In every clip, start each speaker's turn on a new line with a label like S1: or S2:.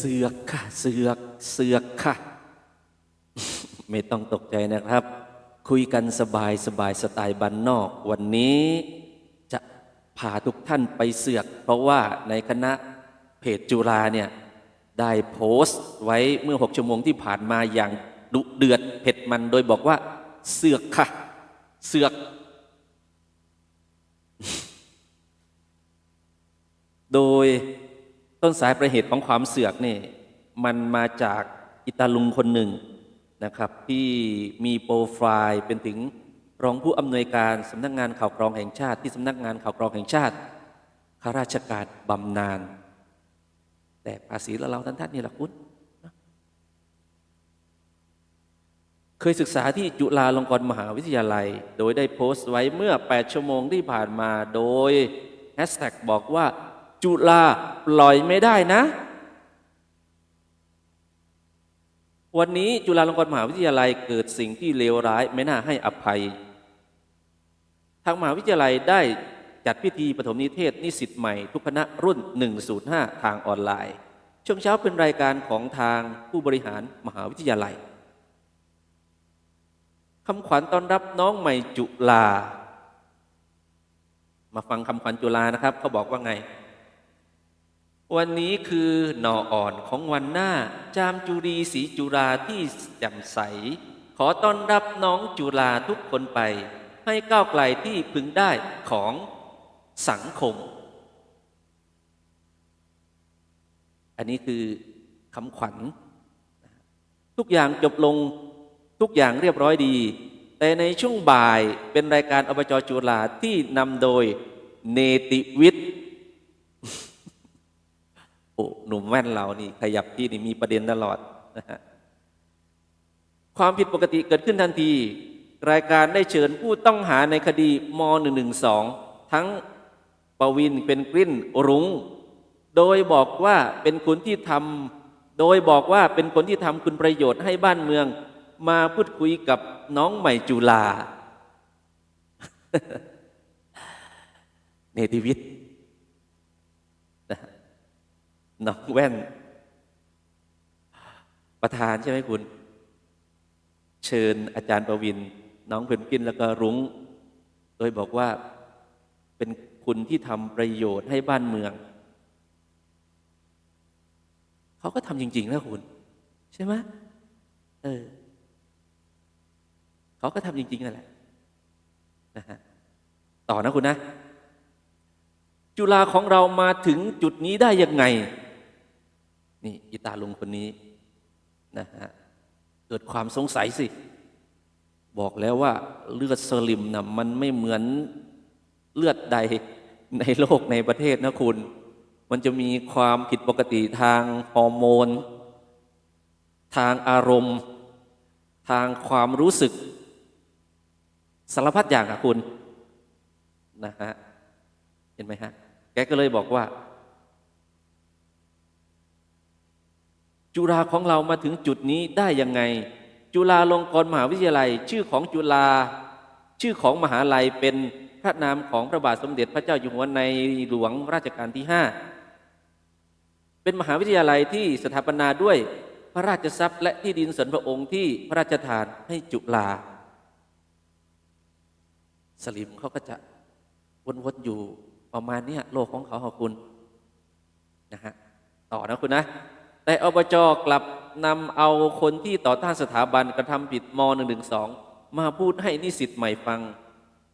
S1: สือกค่ะ เสือกเสือกค่ะ ไม่ต้องตกใจนะครับ คุยกันสบายสบายสไตล์บ้านนอก วันนี้จะพาทุกท่านไปเสือก เพราะว่าในคณะเพจจุฬาเนี่ย ได้โพสต์ไว้เมื่อ 6 ชั่วโมงที่ผ่านมาอย่างดุเดือดเผ็ดมันโดยบอกว่า เสือกค่ะ เสือก โดย ต้นสายประเหตุของความเสือกนี่มันมาจากอิตาลุงคนหนึ่งนะครับที่มีโปรไฟล์เป็นถึงรองผู้อำนวยการสำนักงานข่าวกรองแห่งชาติ ที่สำนักงานข่าวกรองแห่งชาติข้าราชการบำนาญแต่ภาษีละเราท่านท่านนี่แหละคุณนะเคยศึกษาที่จุฬาลงกรณ์มหาวิทยาลัย โดยได้โพสต์ไว้เมื่อ 8 ชั่วโมงที่ผ่านมาโดยแฮชแท็กบอกว่า จุฬาปล่อยไม่ได้นะ วันนี้จุฬาลงกรณ์มหาวิทยาลัยเกิดสิ่งที่เลวร้าย ไม่น่าให้อภัย ทางมหาวิทยาลัยได้จัดพิธีปฐมนิเทศนิสิตใหม่ ทุกคณะรุ่น 105 ทางออนไลน์ ช่วงเช้าเป็นรายการของทางผู้บริหารมหาวิทยาลัยคำขวัญต้อนรับน้องใหม่จุฬามาฟังคำขวัญจุฬานะครับ เขาบอกว่าไง วันนี้คือหน่ออ่อนของวันหน้า จามจุรีศรีจุฬาที่แจ่มใส ขอต้อนรับน้องจุฬาทุกคนไป ให้ก้าวไกลที่พึงได้ของสังคม อันนี้คือคำขวัญ ทุกอย่างจบลงทุกอย่างเรียบร้อยดี แต่ในช่วงบ่ายเป็นรายการอบจจุฬาที่นำโดยเนติวิทย์ หนุ่มแว่นเรานี่ขยับที่นี่มีประเด็นตลอดนะฮะความผิดปกติเกิดขึ้นทันที รายการได้เชิญผู้ต้องหาในคดีม .112 ทั้งปวินเป็นกลิ้นรุง้ง โดยบอกว่าเป็นคนที่ทำโดยบอกว่าเป็นคนที่ทำคุณประโยชน์ให้บ้านเมือง มาพูดคุยกับน้องใหม่จุฬาเนติวิทย์ น้องแว่น ประธานใช่ไหมคุณ เชิญอาจารย์ประวิน น้องเพนกินแล้วก็รุง้ง โดยบอกว่าเป็นคุณที่ทำประโยชน์ให้บ้านเมือง เขาก็ทำจริง ๆ นะคุณ ใช่ไหมเออเขาก็ทำจริง ๆ นั่นแหละนะฮะต่อนะคุณนะ จุฬาของเรามาถึงจุดนี้ได้ยังไง นี่อีตาลุงคนนี้นะฮะเกิดความสงสัยสิ บอกแล้วว่าเลือดสลิมนะมันไม่เหมือนเลือดใดในโลกในประเทศนะคุณ มันจะมีความผิดปกติทางฮอร์โมน ทางอารมณ์ ทางความรู้สึก สารพัดอย่างอะคุณนะฮะเห็นไหมฮะ แกก็เลยบอกว่า จุฬาของเรามาถึงจุดนี้ได้ยังไง จุฬาลงกรณ์มหาวิทยาลัย ชื่อของจุฬาชื่อของมหาลัยเป็นพระนามของพระบาทสมเด็จพระเจ้าอยู่หัวในหลวงราชการที่ห้าเป็นมหาวิทยาลัยที่สถาปนาด้วยพระราชทรัพย์และที่ดินส่วนพระองค์ที่พระราชทานให้จุฬาสลิมเขาก็จะวนๆอยู่ประมาณนี้โลกของเขาขอบคุณนะฮะต่อนะคุณนะ แต่อบจกลับนำเอาคนที่ต่อต้านสถาบันกระทำผิดม .112 มาพูดให้นิสิตใหม่ฟัง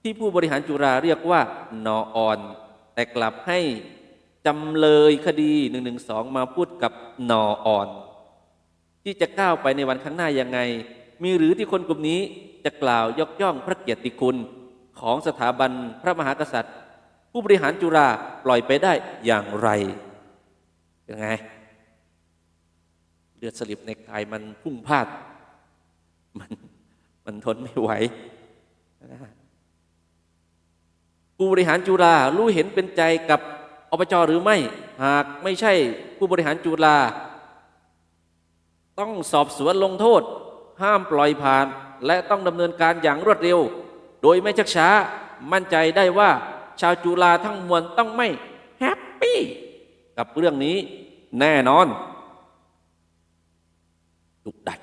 S1: ที่ผู้บริหารจุฬาเรียกว่านออ่อน แต่กลับให้จำเลยคดี 112 มาพูดกับนออ่อน ที่จะก้าวไปในวันข้างหน้ายังไง มีหรือที่คนกลุ่มนี้จะกล่าวยกย่องพระเกียรติคุณของสถาบันพระมหากษัตริย์ ผู้บริหารจุฬาปล่อยไปได้อย่างไรยังไง ลือดสลิปในกายมันพุ่งพลาด มันมันทนไม่ไหวนะผู้บริหารจุฬารู้เห็นเป็นใจกับอบจหรือไม่ หากไม่ใช่ผู้บริหารจุฬาต้องสอบสวนลงโทษ ห้ามปล่อยผ่าน และต้องดำเนินการอย่างรวดเร็ว โดยไม่ชักช้ามั่นใจได้ว่าชาวจุฬาทั้งมวลต้องไม่แฮปปี้กับเรื่องนี้แน่นอน ดุดัน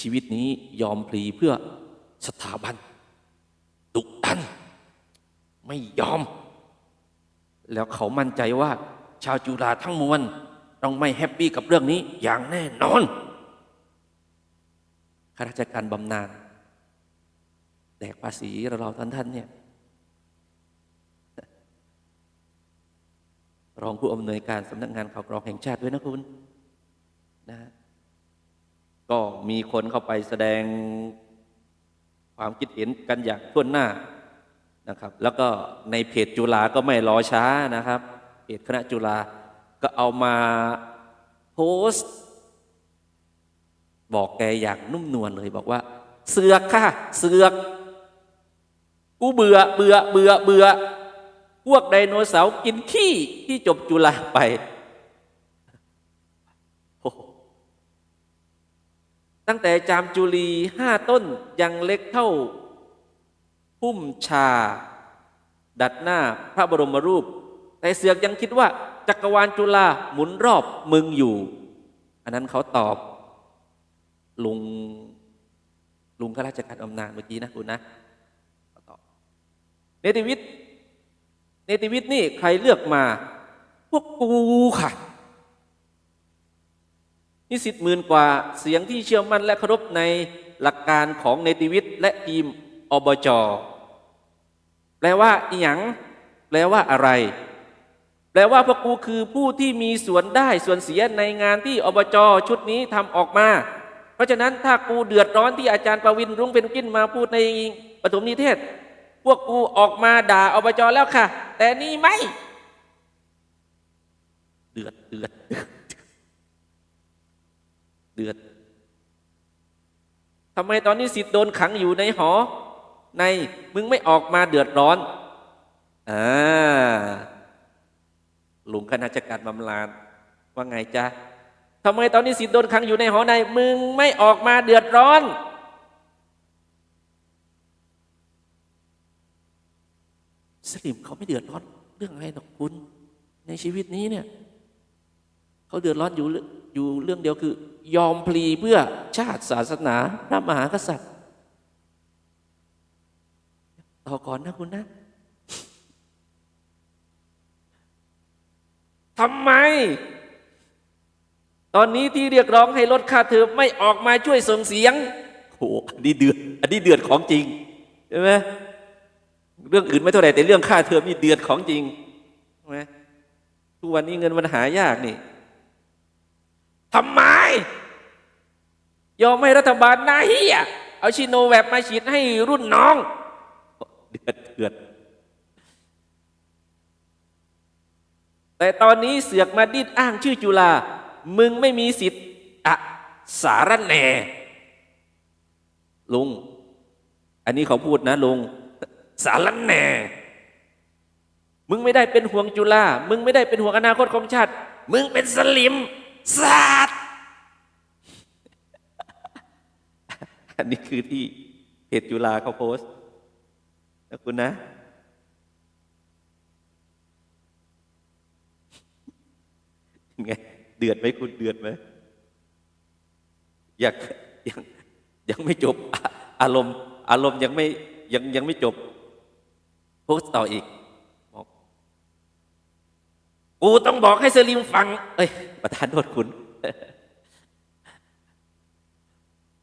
S1: ชีวิตนี้ยอมพลีเพื่อสถาบันดุดัน ไม่ยอม แล้วเขามั่นใจว่า ชาวจุฬาทั้งมวลต้องไม่แฮปปี้กับเรื่องนี้อย่างแน่นอนข้าราชการบำนาญแดกภาษีเราท่านท่านเนี่ย รองผู้อำนวยการสำนักงานข่าวกรองแห่งชาติด้วยนะคุณนะฮะก็มีคนเข้าไปแสดงความคิดเห็นกันอย่างทั่วหน้านะครับ แล้วก็ในเพจจุฬาก็ไม่รอช้านะครับเพจคณะจุฬาก็เอามาโพสต์ บอกแกอย่างนุ่มนวลเลยบอกว่า เสือกค่ะ เสือก กูเบื่อเบื่อเบื่อเบื่อ พวกไดโนเสาร์กินขี้ที่จบจุฬาไป ตั้งแต่จามจุลีห้าต้นยังเล็กเท่า พุ่มชา ดัดหน้าพระบรมรูป แต่เสือกยังคิดว่า จักรวาลจุฬาหมุนรอบมึงอยู่ อันนั้นเขาตอบ ลุง ลุงข้าราชการอำนาจเมื่อกี้นะคุณนะเขาตอบเนติวิทย์ เนติวิทย์นี่ใครเลือกมา พวกกูค่ะ นิสิตหมื่นกว่าเสียงที่เชื่อมั่นและเคารพในหลักการของเนติวิทย์และทีมอบจแปลว่าอีหยังแปลว่าอะไร แปลว่าพวกกูคือผู้ที่มีส่วนได้ส่วนเสียในงานที่อบจชุดนี้ทำออกมา เพราะฉะนั้นถ้ากูเดือดร้อนที่อาจารย์ประวินรุ้งเป็นกินมาพูดในปฐมนิเทศ พวกกูออกมาด่าอบจแล้วค่ะ แต่นี่ไม่เดือดเดือดเดือดเดือดทำไมตอนนี้สิทธิ์โดนขังอยู่ในหอ ในมึงไม่ออกมาเดือดร้อนอ่าลุงคณะจัการบำลานว่าไงจ๊ะทำไมตอนนี้สิทธิ์โดนขังอยู่ในหอใน มึงไม่ออกมาเดือดร้อน สลิมเขาไม่เดือดร้อนเรื่องอะไรหรอกคุณ ในชีวิตนี้เนี่ยเขาเดือดร้อนอยู่เรื่องอยู่เรื่องเดียวคือ ยอมพลีเพื่อชาติศาสนาพระมหากษัตริย์ต่อก่อนนะคุณนะทำไม ตอนนี้ที่เรียกร้องให้ลดค่าเทอมไม่ออกมาช่วยส่งเสียงโหอันนี้เดือด อันนี้เดือดของจริงใช่ไหม เรื่องอื่นไม่เท่าไหร่แต่เรื่องค่าเทอมนี่เดือดของจริงใช่ไหมทุกวันนี้เงินมันหายากนี่ทำไม ยอมให้รัฐบาลนาเฮียเอาชิโนแวบมาฉีดให้รุ่นน้อง เดือดเดือดแต่ตอนนี้เสือกมาดิ้นอ้างชื่อจุฬามึงไม่มีสิทธิ์อะสารแน่ลุง อันนี้เขาพูดนะลุง สารแหน่มึงไม่ได้เป็นห่วงจุฬามึงไม่ได้เป็นห่วงอนาคตของชาติ มึงเป็นสลิมศาสตร์อันนี้คือที่เพจจุฬาเขาโพสต์นะคุณนะ ไง เดือดไหมคุณเดือดไหมอยากยังยังไม่จบอะอารมณ์ อารมณ์ยังไม่ยังยังไม่จบ โพสต์ต่ออีกบอกกูต้องบอกให้สลิมฟัง เอ้ย ประธานโทษคุณ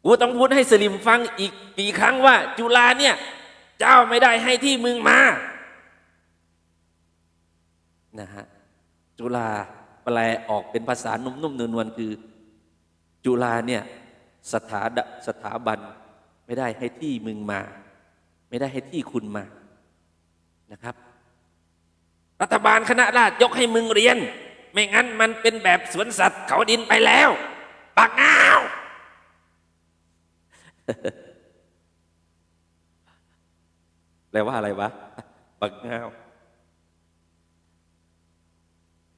S1: กูต้องพูดให้สลิมฟังอีกกี่ครั้งว่า จุฬาเนี่ย เจ้าไม่ได้ให้ที่มึงมา นะฮะ จุฬาแปลออกเป็นภาษานุ่มๆนวลๆคือ จุฬาเนี่ยสถาสถาบัน ไม่ได้ให้ที่มึงมา ไม่ได้ให้ที่คุณมา นะครับ รัฐบาลคณะราษฎรยกให้มึงเรียน ไม่งั้นมันเป็นแบบสวนสัตว์เขาดินไปแล้วปากงาวแปลว่าอะไรวะปากงาว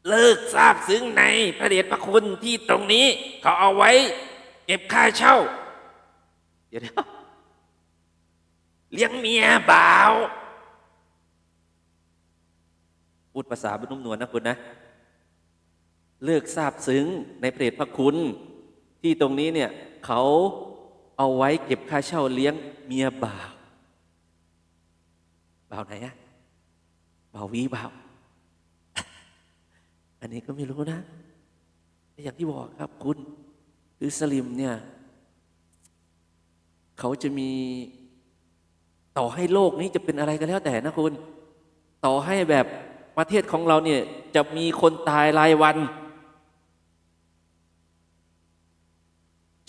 S1: เลิกทราบซึ้งในพระเดชพระคุณที่ตรงนี้ เขาเอาไว้ เก็บค่าเช่า เดี๋ยวเลี้ยงเมียบ่าว พูดภาษาบรรนุ่มนวลนะคุณนะ เลิกทราบซึ้งในเพจพระคุณ ที่ตรงนี้เนี่ยเขาเอาไว้เก็บค่าเช่าเลี้ยงเมียบ่าวบ่าวไหนอะบ่าววีบ่าว อันนี้ก็ไม่รู้นะ อย่างที่บอกครับคุณ คือสลิมเนี่ยเขาจะมีต่อให้โลกนี้จะเป็นอะไรก็แล้วแต่นะคุณ ต่อให้แบบ ประเทศของเราเนี่ยจะมีคนตายรายวัน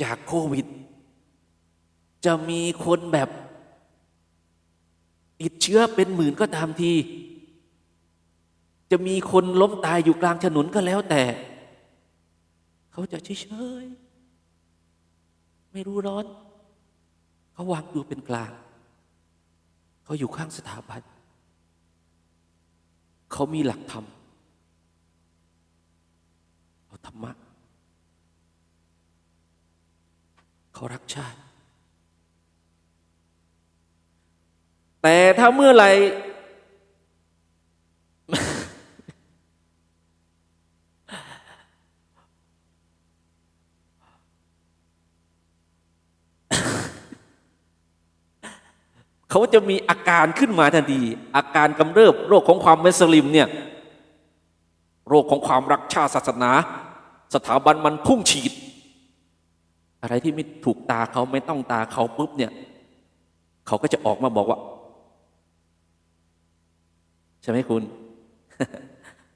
S1: จากโควิด จะมีคนแบบติดเชื้อเป็นหมื่นก็ตามที จะมีคนล้มตายอยู่กลางถนนก็แล้วแต่ เขาจะเฉยๆไม่รู้ร้อน เขาวางตัวเป็นกลาง เขาอยู่ข้างสถาบัน เขามีหลักธรรมเอาธรรมะ เขารักชาติ แต่ถ้าเมื่อไหร่ เขาจะมีอาการขึ้นมาทันที อาการกำเริบโรคของความเมสลิมเนี่ยโรคของความรักชาติศาสนา สถาบันมันพุ่งฉีด อะไรที่ไม่ถูกตาเขาไม่ต้องตาเขาปุ๊บเนี่ยเขาก็จะออกมาบอกว่า ใช่ไหมคุณ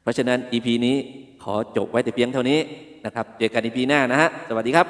S1: เพราะฉะนั้น EP นี้ขอจบไว้แต่เพียงเท่านี้นะครับ เจอกัน EP หน้านะฮะ สวัสดีครับ